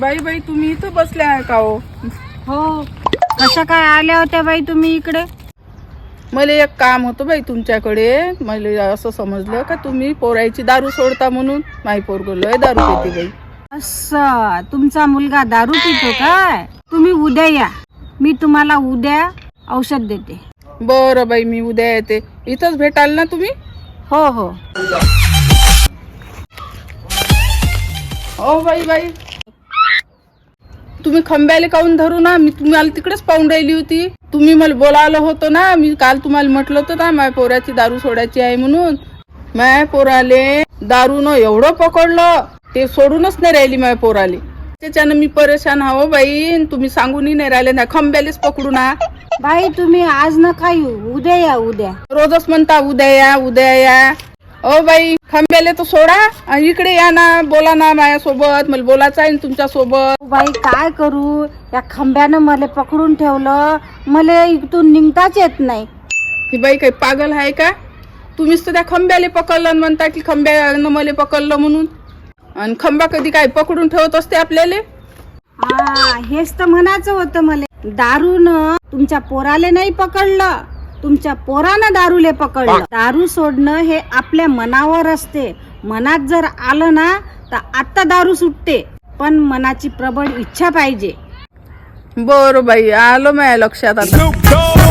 बाई बाई तुम्ही इथं बसल्या आहे का हो? हो. कशा काय आल्या होत्या बाई तुम्ही इकडे? मला एक काम होतं बाई तुमच्याकडे. मला असं समजलं का तुम्ही पोरायची दारू सोडता म्हणून? माई पोरगं लय दारू पिते बाई. असं. तुमचा मुलगा दारू पितो काय? तुम्ही उद्या या. मी तुम्हाला उद्या औषध देते. बरं बाई मी उद्या येते. इथंच भेटाल ना तुम्ही? हो हो. हो बाई बाई. तुम्ही खंब्याले काऊन धरू ना? मी तुम्हाला तिकडेच पाहून राहिली होती. तुम्ही मला बोलावलं होतं ना? मी काल तुम्हाला म्हटलं होतं ना माझ्या पोराची दारू सोडायची आहे म्हणून. माझ्या पोराले दारू न एवढं पकडलं ते सोडूनच नाही राहिली माझ्या पोराले. त्याच्यानं मी परेशान हवं बाई अन तुम्ही सांगूनही नाही राहिले ना खंब्यालेच पकडू ना. बाई तुम्ही आज नका येऊ. उद्या या उद्या. रोजच म्हणता उद्या या उद्या या. O by. खंब्याले तर सोडा. आणि इकडे या ना बोला ना माझ्यासोबत. मला बोलायचं आहे तुमच्यासोबत बाई काय करू? या खंब्यानं मला पकडून ठेवलं. मला इथून निघताच येत नाही. ही बाई काही पागल आहे का? तुम्हीच तर त्या खंब्याले पकडलं आणि म्हणता की खंब्यानं मला पकडलं म्हणून. आणि खंबा कधी काय पकडून ठेवत असते आपल्याला? हा हेच तर म्हणायचं होतं मला. दारून तुमच्या पोराले नाही पकडलं. तुमच्या पोरानं दारूले पकडलं. दारू सोडणं हे आपल्या मनावर असते. मनात जर आलं ना तर आता दारू सुटते. पण मनाची प्रबळ इच्छा पाहिजे. बरं बाई आलं माझ्या लक्षात आता.